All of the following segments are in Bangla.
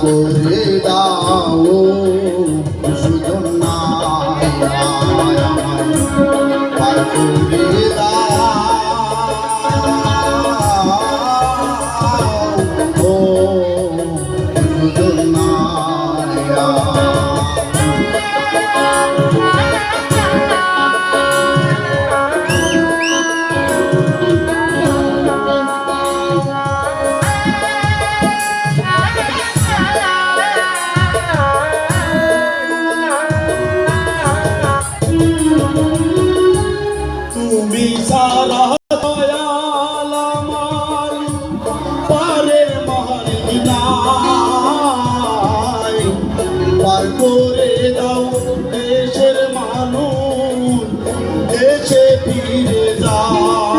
corrida, oh. করে দাও দেশের মানুষ দেশে ফিরে যাও।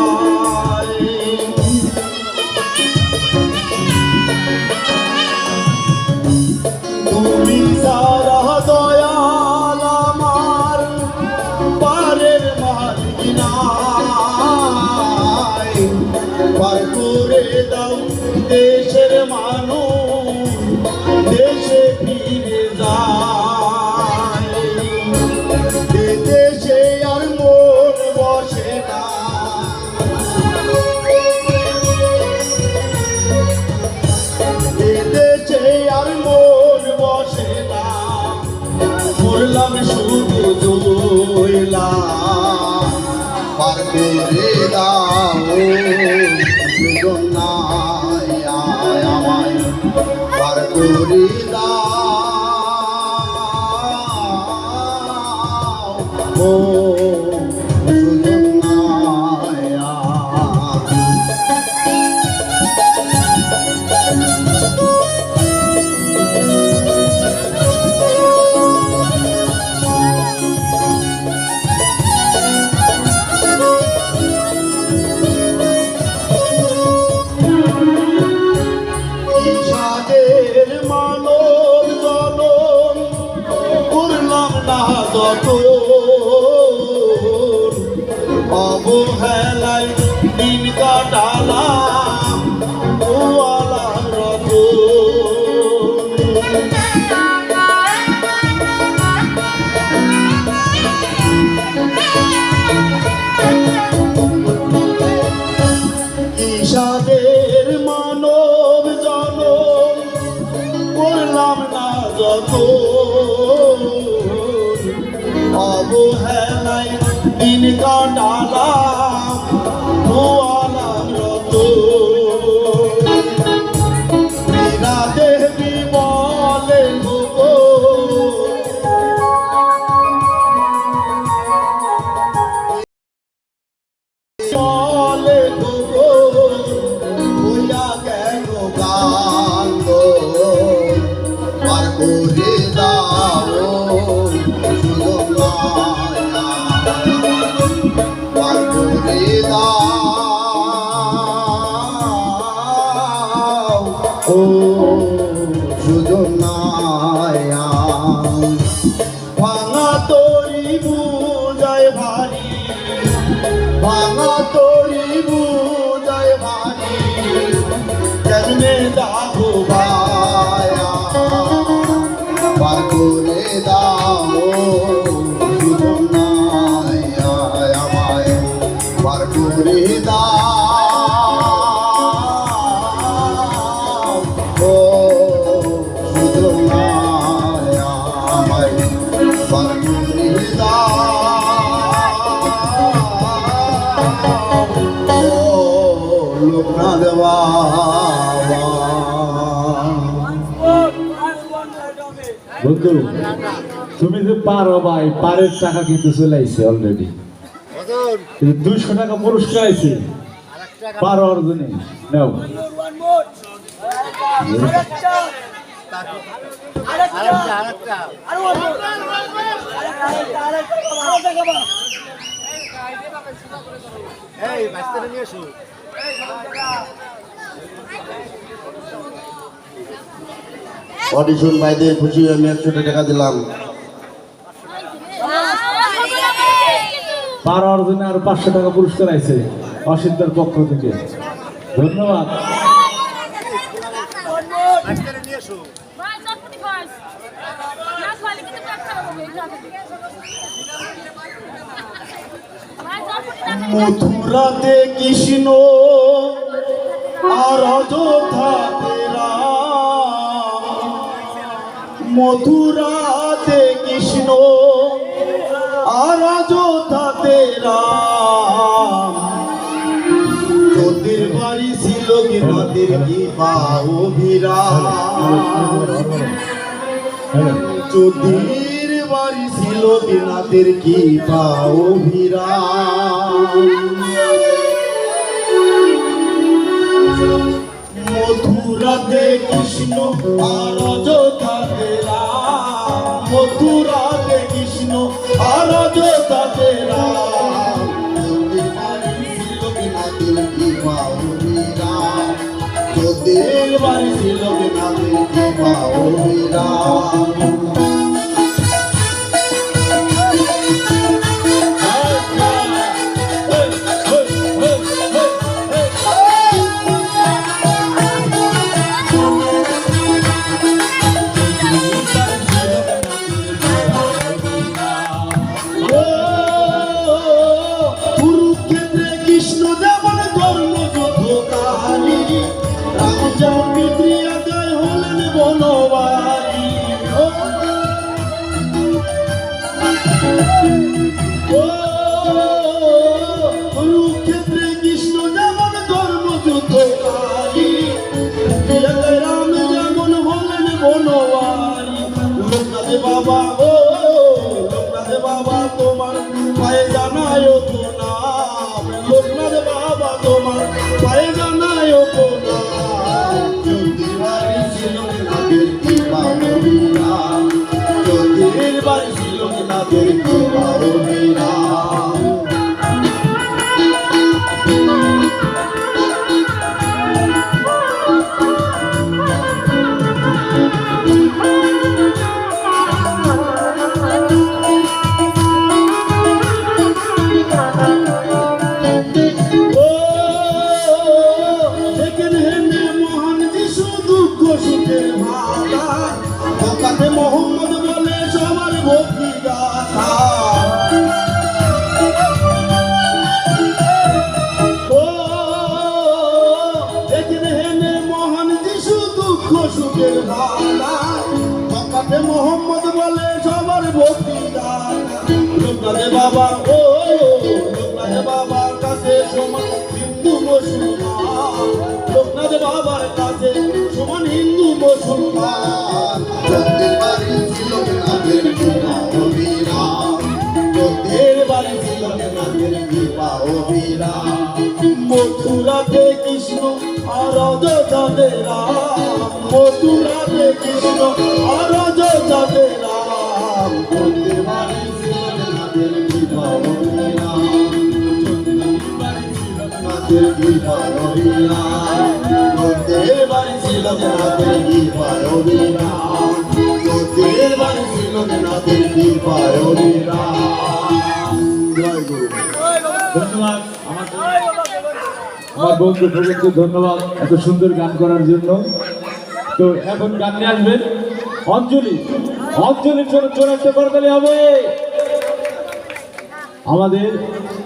আমার চুরি দাও সাদের মানব জনম করলাম না যত অবহেলায় দিন কাটালাম অবহেলায় দিন কাটালাম। বন্ধু তুমি যে পারো ভাই পারের টাকা কিন্তু চলে আইছে অলরেডি দুইশো টাকা পুরস্কার আইছে। পারো অর্জনে নাও। এই বাচ্চাটা নিয়ে আসুন অডিশন ভাইদের খুশি হয়ে আমি একশো টাকা দিলাম। বারো অর্জনে আর পাঁচশো টাকা পুরস্কার আছে অসিদ্ধার পক্ষ থেকে। ধন্যবাদ। বাচ্চাটা কৃষ্ণ আর ভাই মথুরাতে কৃষ্ণ, আর অযোধ্যাতে রাম। তোদের বাড়ি ছিল কি নদীর কি অভিরাম। চৌধুরীর বাড়ি ছিল বিনাদের কি অভিরাম। মথুরাতে কৃষ্ণ, আর অযোধ্যাতে কৃষ্ণ আর অযোধ্যাতে রাম তোদের বাড়ি ছিল Jehovah. ছিল নাদের কি বাবুরা ও দেখেন হেনে মহান যিশু দুঃখ সুখের ভাতা ওকাতে লোকনাথে বাবা ও লোকনাথ বাবার কাছে সমান হিন্দু মুসলমান। লোকনাথ বাবার কাছে সমান হিন্দু মুসলমান। তোদের বাড়ি ছিল ছিল মথুরাতে কৃষ্ণ আর রাম। মথুরাতে কৃষ্ণ আর অযোধ্যাতে রাম। ধন্যবাদ আমার বন্ধু প্রবন্ধু ধন্যবাদ এত সুন্দর গান করার জন্য। তো এখন গান নিয়ে আসবেন অঞ্জলি। অঞ্জলির জন্য চূড়ান্ত করতে হবে। আমাদের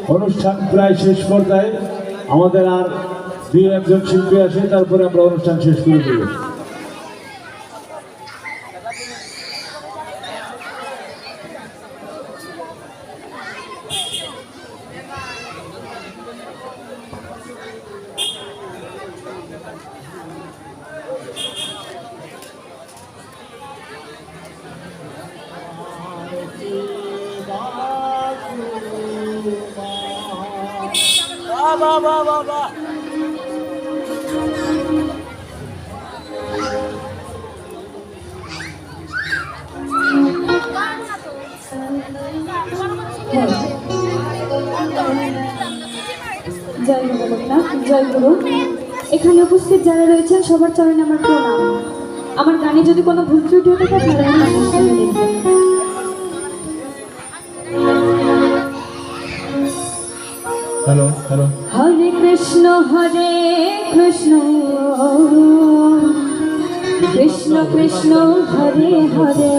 অনুষ্ঠান প্রায় শেষ পর্যায়ে। আমাদের আর দুই একজন শিল্পী আসে, তারপরে আমরা অনুষ্ঠান শেষ করে দেব। বাহ বাহ বাহ বাহ জয় জগন্নাথ জয় গুরু। এখানে উপস্থিত যারা রয়েছেন, সবার চরণে আমার প্রণাম। আমার গানে যদি কোনো ভুল ত্রুটি হতে থাকে হ্যালো হ্যালো। হরে কৃষ্ণ হরে কৃষ্ণ। কৃষ্ণ কৃষ্ণ, হরে হরে।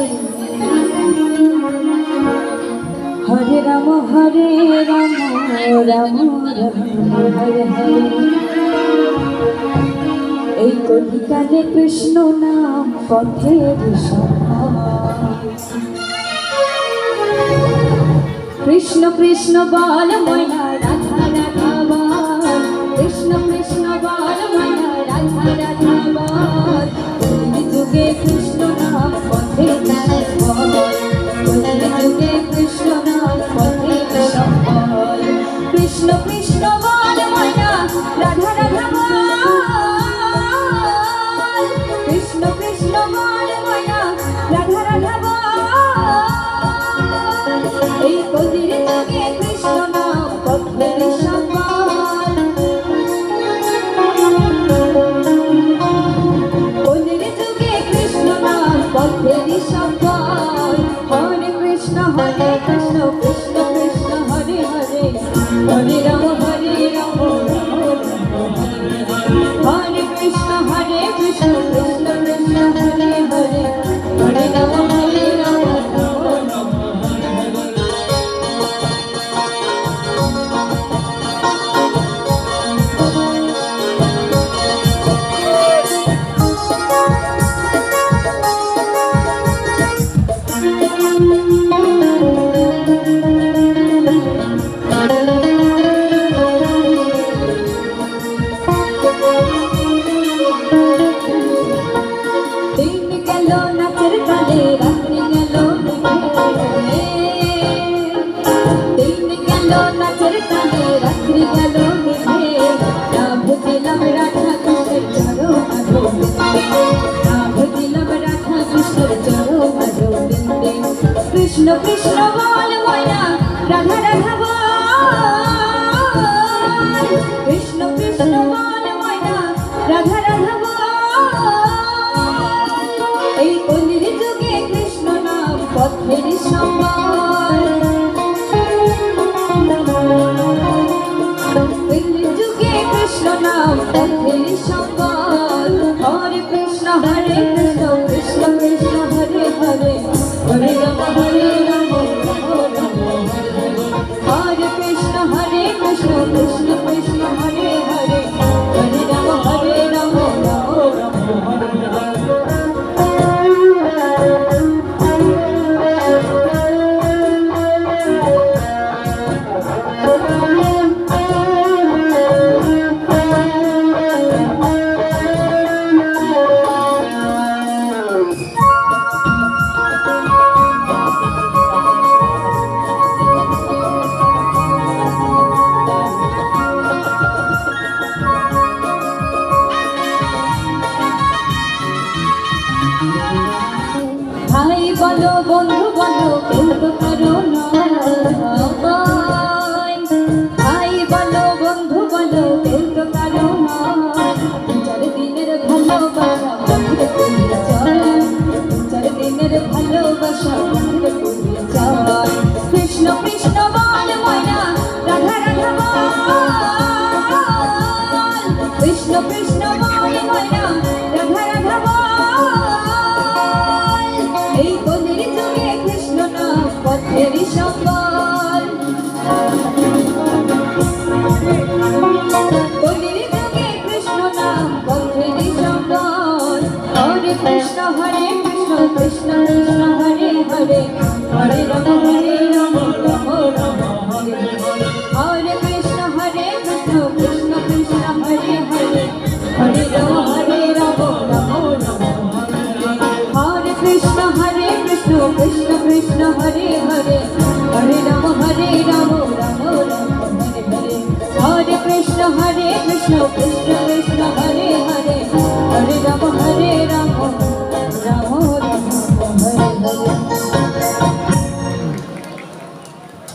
হরে রাম হরে রাম রাম রাম, হরে হরে। এই কলিকালে কৃষ্ণ নাম পথে কৃষ্ণ কৃষ্ণ বল ময়না গেল নাচের কালে রাত্রি গেল দিন গেল নাচের কালে রাত্রি গেল বুঝিলাম রাখা তুষের চরো ভালো বুঝিলাম রাখা তুষের চরো ভালো কৃষ্ণ কৃষ্ণ ভালো কত